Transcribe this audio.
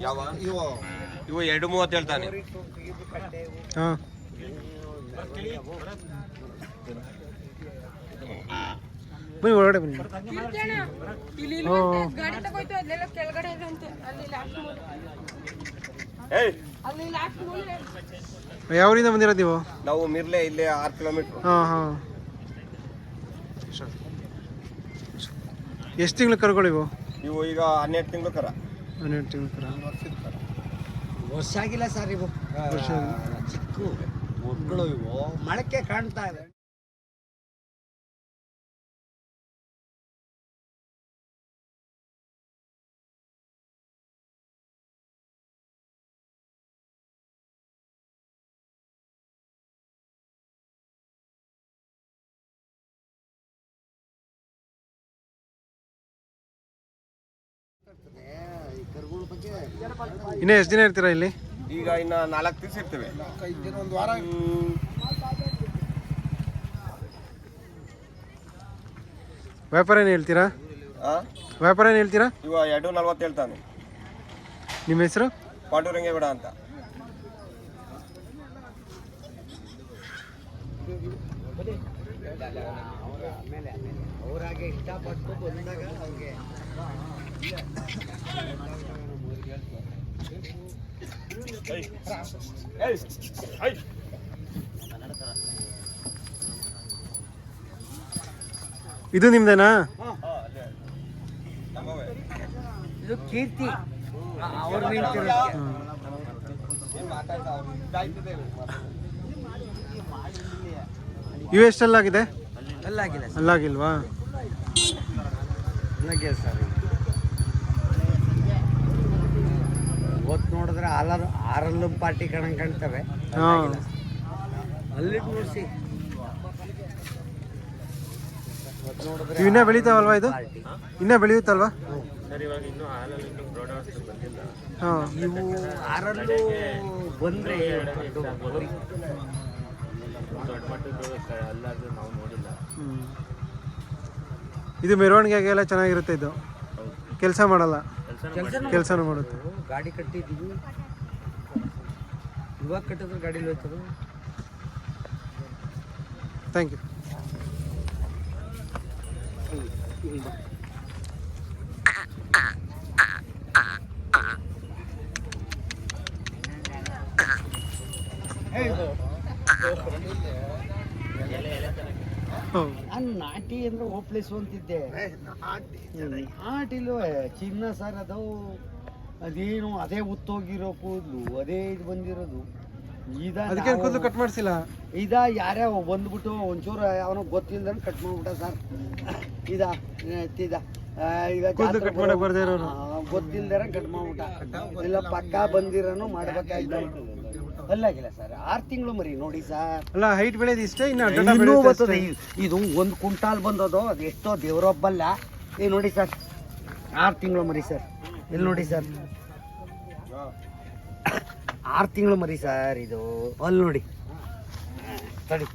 ಯಾವ? ಇವು. ಎರಡು ಮೂವತ್ತು ಹೇಳ್ತಾನೆ. ಹಾಂ. ಬನ್ನಿ ಒಳಗಡೆ ಬನ್ನಿ. ಯಾವರಿಂದ ಬಂದಿರೋದು ನೀವು? ನಾವು ಮಿರ್ಲೆ ಇಲ್ಲೇ ಆರು ಕಿಲೋಮೀಟರ್. ಹಾಂ ಹಾಂ. ಎಷ್ಟು ತಿಂಗಳು ಕರುಗಳು ಇವು? ಇವು ಈಗ ಹನ್ನೆರಡು ತಿಂಗಳು ಕರ. ಹನ್ನೆರಡು ತಿಂಗಳು ಕರ. ವರ್ಷ ಆಗಿಲ್ಲ ಸರ್ ಇವು. ಚಿಕ್ಕ. ಮಕ್ಕಳು ಇವು. ಮಳಕೆ ಕಾಣ್ತಾ ಇದೆ. ಇನ್ನೂ ಎಷ್ಟು ದಿನ ಇರ್ತೀರಾ ಇಲ್ಲಿ? ಈಗ ಇನ್ನು ನಾಲ್ಕು ದಿವಸ ಇರ್ತೇವೆ. ಒಂದು ವಾರ ವ್ಯಾಪಾರ ಏನು ಹೇಳ್ತೀರಾ? ಆ? ವ್ಯಾಪಾರ ಏನು ಹೇಳ್ತೀರಾ? ಇವ ಎರಡು ನಲ್ವತ್ತು ಹೇಳ್ತಾನೆ. ನಿಮ್ಮ ಹೆಸರು? ಪಾಂಡುರಂಗೇಗೌಡ ಅಂತ. ಅವರ ಆಮೇಲೆ ಅವರಾಗೆ ಇಷ್ಟಪಟ್ಟು ಬಂದಾಗ ಅವ್ರಿಗೆ ಇದು ನಿಮ್ದೇನಾ. ಇದು ಕೀರ್ತಿ. ಅವ್ರ. ಇವು ಎಷ್ಟಲ್ಲಾಗಿದೆ ಅಲ್ಲಾಗಿಲ್ಲ ಅಲ್ಲಾಗಿಲ್ವಾ? ಅಲ್ಲಾಗಿಲ್ಲ ಸರ್. ಇವತ್ತು ನೋಡಿದ್ರೆ ಆಲರ್ ಆರಲ್ಲು ಪಾರ್ಟಿ ಕಣಂಗ್ ಕಾಣ್ತವೆ. ಹಾಂ. ಅಲ್ಲಿ ನೋಡಿಸಿ ಇನ್ನೂ ಬೆಳೀತಾವಲ್ವಾ ಇದು? ಇನ್ನೂ ಬೆಳೆಯುತ್ತಲ್ವಾ? ಹಾಂ. ಇವು ಆರಲ್ಲೂ ಬಂದ್ರೆ ಹ್ಮ್. ಇದು ಮೆರವಣಿಗೆಗೆಲ್ಲ ಚೆನ್ನಾಗಿರುತ್ತೆ ಇದು. ಕೆಲಸ ಮಾಡಲ್ಲ. ಕೆಲಸನೂ ಮಾಡುತ್ತೆ. ಗಾಡಿ ಕಟ್ಟಿದ್ದೀವಿ. ಇವಾಗ ಕಟ್ಟಿದ್ರೆ ಗಾಡಿ ಹೋಯ್ತದ ಥ್ಯಾಂಕ್ ಯು ಹೌದು ನಾನು ನಾಟಿ ಅಂದ್ರೆ ಓಪ್ಲೇಸು ಅಂತಿದ್ದೆ. ನಾಟಿಲು ಚಿನ್ನ ಸರ್ ಅದು ಅದೇನು ಅದೇ ಉತ್ತೋಗಿರೋ ಕೂದಲು ಅದೇ ಇದು ಬಂದಿರೋದು. ಇದ ಕೂದಲು ಕಟ್ ಮಾಡಿಸಿಲ್ಲ? ಇದ ಯಾರ್ಯಾವ ಬಂದ್ಬಿಟ್ಟು ಒಂಚೂರು ಅವನು ಗೊತ್ತಿಲ್ದಂಗೆ ಕಟ್ ಮಾಡ್ಬಿಟ್ಟ ಸರ್. ಇದ ಇದ ಈಗ ಕೂದ್ಲು ಜಾತ್ರೆಗೆ cut ಮಾಡಕ್ ಬರ್ದೇ ಇರೋರು. ಆ, ಗೊತ್ತಿಲ್ದಾರ ಕಟ್ ಮಾಡ್ಬಿಟ್ಟ. ಇಲ್ಲ ಪಕ್ಕ ಬಂದಿರೋನು ಮಾಡ್ಬೇಕಾಯ್ತು. ಅಲ್ಲಾಗಿಲ್ಲ ಸರ್ ಆರು ತಿಂಗಳು ಮರಿ ನೋಡಿ ಸರ್ ಅಲ್ಲ ಹೈಟ್ ಬೆಳೆಯೋದು ಇಷ್ಟೇ ಇನ್ನು ಬರ್ತದೆ. ಇದು ಒಂದು ಕುಂಟಾಲ್ ಬಂದದು ಅದು ಎಷ್ಟೋ ದೇವರೊಬ್ಬಲ್ಲ. ಏ ನೋಡಿ ಸರ್ ಆರು ತಿಂಗಳು ಮರಿ ಸರ್ ಇಲ್ಲಿ ನೋಡಿ ಸರ್ ಆರು ತಿಂಗಳು ಮರಿ ಸರ್ ಇದು. ಅಲ್ಲಿ ನೋಡಿ. ತಡಿ.